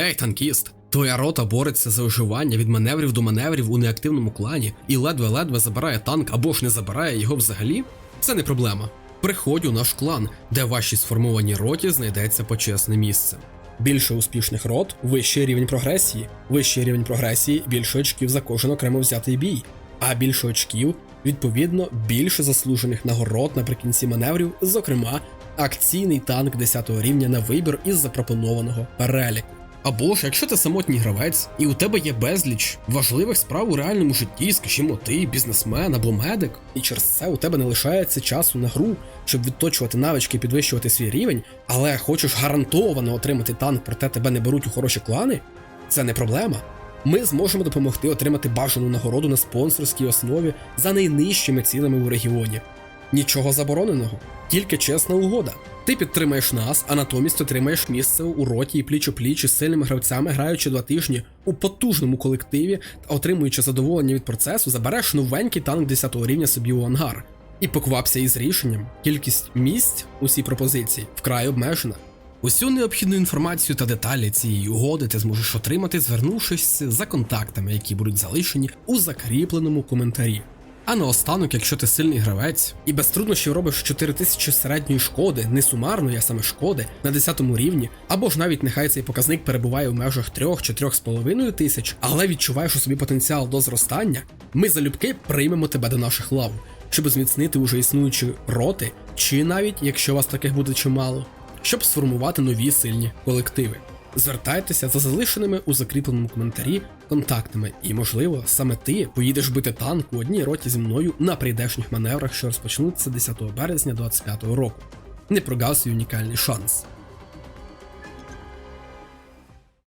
Ей, танкіст! Твоя рота бореться за виживання від маневрів до маневрів у неактивному клані і ледве-ледве забирає танк або ж не забирає його взагалі? Це не проблема. Приходь у наш клан, де вашій сформованій роті знайдеться почесне місце. Більше успішних рот, вищий рівень прогресії, вищий рівень прогресії, більше очків за кожен окремо взятий бій, а більше очків, відповідно, більше заслужених нагород наприкінці маневрів, зокрема, акційний танк 10 рівня на вибір із запропонованого переліку. Або ж, якщо ти самотній гравець, і у тебе є безліч важливих справ у реальному житті, скажімо, ти бізнесмен або медик, і через це у тебе не лишається часу на гру, щоб відточувати навички і підвищувати свій рівень, але хочеш гарантовано отримати танк, проте тебе не беруть у хороші клани, це не проблема. Ми зможемо допомогти отримати бажану нагороду на спонсорській основі за найнижчими цінами у регіоні. Нічого забороненого, тільки чесна угода. Ти підтримаєш нас, а натомість отримаєш місце у роті і пліч пліч із сильними гравцями, граючи два тижні у потужному колективі та отримуючи задоволення від процесу, забереш новенький танк 10 рівня собі у ангар. І поквапся із рішенням. Кількість місць у цій пропозиції вкрай обмежена. Усю необхідну інформацію та деталі цієї угоди ти зможеш отримати, звернувшись за контактами, які будуть залишені у закріпленому коментарі. А наостанок, якщо ти сильний гравець і без труднощів робиш 4000 середньої шкоди, не сумарної, а саме шкоди, на 10 рівні, або ж навіть нехай цей показник перебуває в межах 3 чи 3,5 тисяч, але відчуваєш у собі потенціал до зростання, ми залюбки приймемо тебе до наших лав, щоб зміцнити уже існуючі роти, чи навіть, якщо вас таких буде чимало, щоб сформувати нові сильні колективи. Звертайтеся за залишеними у закріпленому коментарі контактами, і, можливо, саме ти поїдеш бити танк у одній роті зі мною на прийдешніх маневрах, що розпочнуться 10 березня 2025 року. Не прогав свій унікальний шанс.